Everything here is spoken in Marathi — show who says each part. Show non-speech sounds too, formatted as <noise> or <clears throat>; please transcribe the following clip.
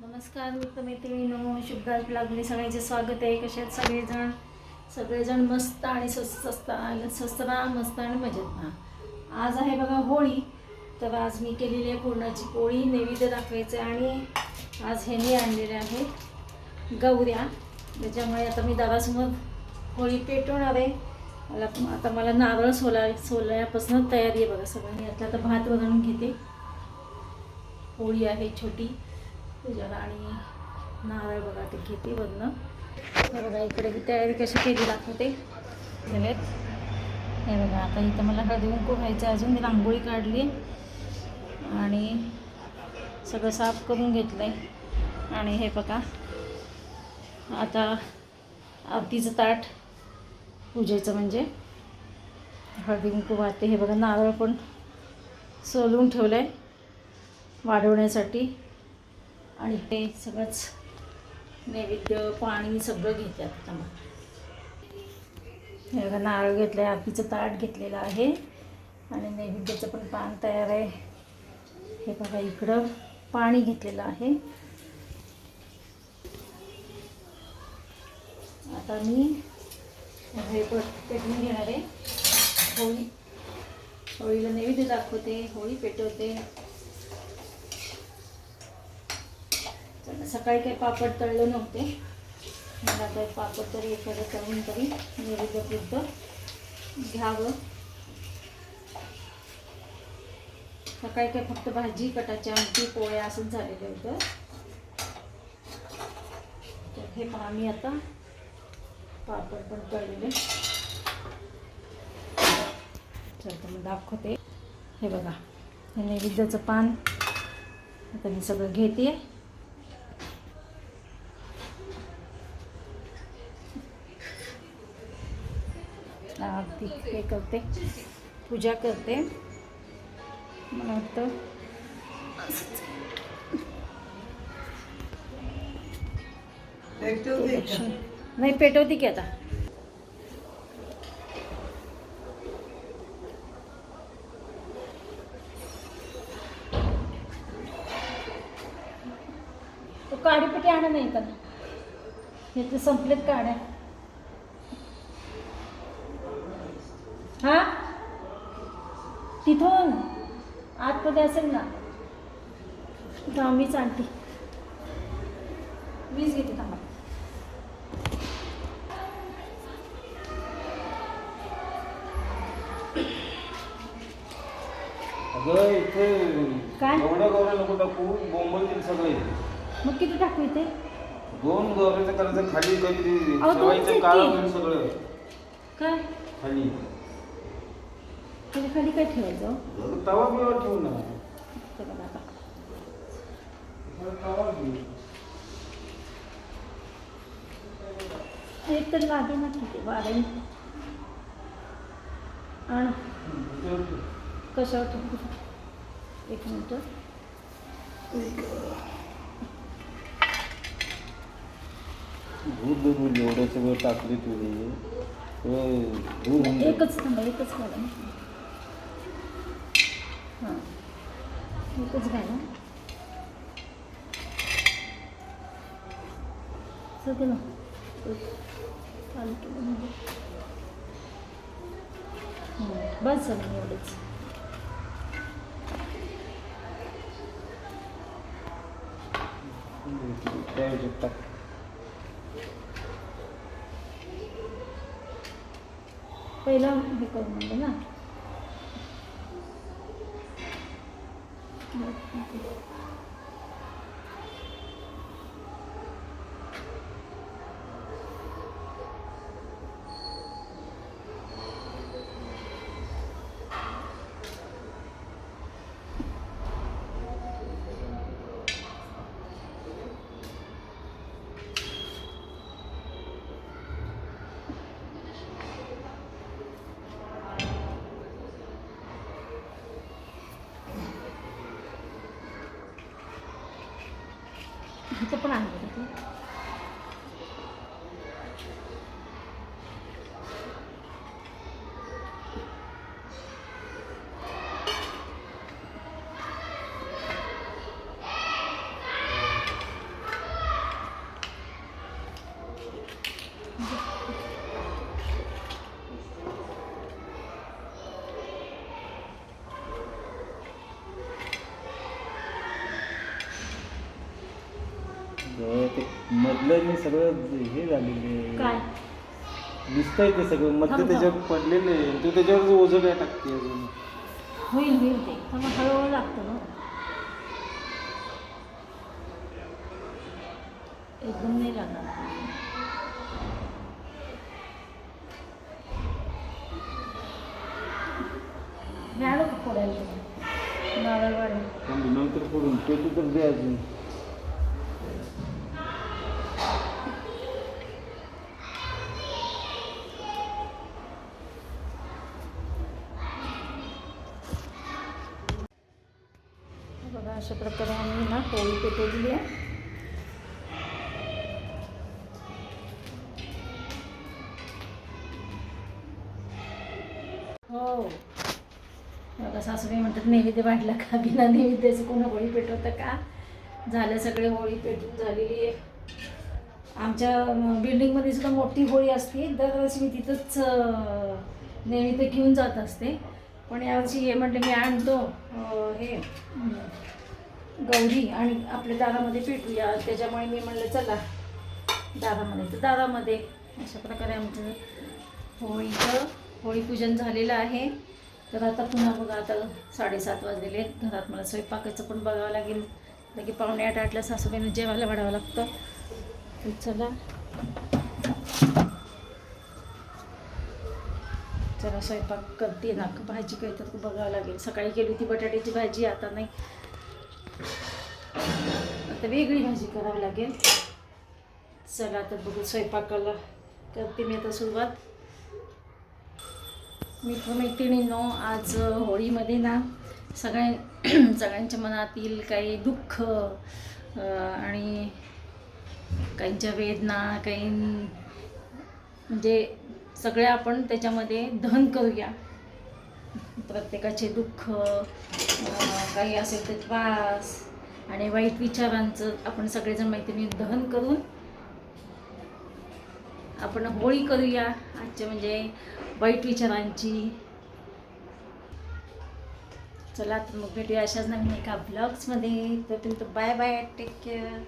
Speaker 1: नमस्कार मित्रमैत्रिणींनो शुभदास ब्लॉगमध्ये सगळ्यांचे स्वागत आहे. कसे आहेत सगळेजण? सगळेजण मस्त आणि स्वस्त स्वस्त स्वस्त ना मस्त आणि मजेत ना. आज आहे बघा होळी. तर आज मी केलेली आहे पुरणाची पोळी नैवेद्य दाखवायचं आहे आणि आज ह्याने आणलेले आहे गौऱ्या. त्याच्यामुळे आता मी दारासमोर होळी पेटवणार आहे. मला आता मला नारळ सोला सोलण्यापासून तयारी आहे बघा सगळं. मी आता आता भात बनवून घेते. पोळी आहे छोटी. पूजाला आणि नारळ बघा ते घेते वरनं. बघा इकडे ही तयारी कशी केली दाखवते. झालेत हे बघा आता इथं मला हळदी कुंकू व्हायचं अजून मी रांगोळी काढली. आणि सगळं साफ करून घेतलं आहे आणि हे बघा आता आरतीचं ताट पूजेचं म्हणजे. हळदी कुंकू वाहते. हे बघा नारळ पण सोलून ठेवलं आहे वाढवण्यासाठी. आणि ते सगळंच नैवेद्य पाणी सगळं घेते आता मग बघा नारळ घेतलं आहे आरतीचं ताट घेतलेलं आहे. आणि नैवेद्याचं पण पान तयार आहे. हे बघा इकडं पाणी घेतलेलं आहे. आता मी हे पेटवून घेणार आहे. होळी होळीला नैवेद्य दाखवते होळी पेटवते. सकाळी काही पापड तळले नव्हते. मला काही पापड तरी एखादं तळून तरी नैवेद्यपुरतं घ्यावं. सकाळी काही फक्त भाजी कटाची आमटी पोळ्या असंच झालेलं होतं. तर हे पहा मी आता पापड पण तळलेले. चल मग दाखवते. हे बघा हे नैवेद्याचं पान. आता मी सगळं घेते. अगदी हे करते पूजा करते. मला वाटतं नाही पेटवते की आता. तो काडीपेटी आणा नाही का? हे तर संपलेत काड्या हा तिथून आतमध्ये असेल ना थांब मीच आणते. मीच घेते थांबा.
Speaker 2: अगं इथे
Speaker 1: काय?
Speaker 2: एवढ्या गौऱ्या नको टाकू बोंबलतील सगळे.
Speaker 1: मग किती टाकू इथे?
Speaker 2: दोन गौऱ्याचं करायचं खाली कधी
Speaker 1: अहो, दोनच आहेत
Speaker 2: ठेवायचं काळं
Speaker 1: की.
Speaker 2: होईल सगळं.
Speaker 1: काय?
Speaker 2: खाली.
Speaker 1: त्याच्याखाली काय ठेवायचं?
Speaker 2: तवा बिवा ठेवू ना तवा घेऊ
Speaker 1: एक तरी वागे ना ठीक आहे वाढेल. आण. कशावर ठेवू? एक मिनटं.
Speaker 2: दूध दूध एवढं सगळं टाकले तुझे
Speaker 1: एकच थांबा एकच घाला ना हां. एकच घाला. सगळं. चालू म्हणजे बस झालं एवढंच. पहिला हे करून म्हणलं ना. more people. इथं पण आहे बघा ते.
Speaker 2: हे ते मधलं मी सगळं हे झालेलं
Speaker 1: काय?
Speaker 2: दिसतंय ते सगळं. मधलं
Speaker 1: थांब,
Speaker 2: त्याच्यावर पडलेलं आहे. तू त्याच्यावर ओझं काय टाकते अजून?
Speaker 1: होईल होईल ते. मग हळूहळू लागतं ना. एकदम नाही लागणार. मिळालं का फोडायला. नारळ वाढून
Speaker 2: पण नंतर पडून पेटू तर दे अजून.
Speaker 1: अशा प्रकारे आम्ही ना पोळी पेटवली आहे. हो. बघा सासूबाई म्हणतात नैवेद्य वाढला का बिना नैवेद्याचं कोणा होळी पेटवतं का? झालं सगळे होळी पेटून झालेली आहे. आमच्या बिल्डिंगमध्ये सुद्धा मोठी होळी असते. दरवेळेस मी तिथंच नैवेद्य घेऊन जात असते. पण यावर्षी हे म्हटलं मी आणतो हे गौरी आणि आपल्या दारामध्ये पेटूया त्याच्यामुळे मी म्हणलं चला दारामध्ये. तर दारामध्ये अशा प्रकारे आमचं होळीचं होळीपूजन झालेलं आहे. तर आता पुन्हा बघा आता साडेसात वाजलेले आहेत. घरात मला स्वयंपाकाचं पण बघावं लागेल. लगे पावणे आठ आठला सासूबाईनं जेवायला वाढावं लागतं. तर चला. चला स्वयंपाक करते. ना भाजी काय तर बघावं लागेल. सकाळी केली होती बटाट्याची भाजी आता नाही. आता वेगळी भाजी करावी लागेल. चला आता बघू स्वयंपाकाला. करते मी आता सुरुवात. मित्रमैत्रिणींनो आज होळीमध्ये ना सगळ्या <clears throat> सगळ्यांच्या मनातील काही दुःख आणि काहींच्या वेदना काही म्हणजे सगळ्या आपण त्याच्यामध्ये दहन करूया. प्रत्येकाचे दुःख काही असेल ते त्रास आणि वाईट विचारांचं आपण सगळेजण मैत्रिणी दहन करून आपण होळी करूया. आजच्या म्हणजे वाईट विचारांची. चला तर मग भेटूया अशाच नवीन एका ब्लॉग्समध्ये तोपर्यंत बाय बाय टेक केअर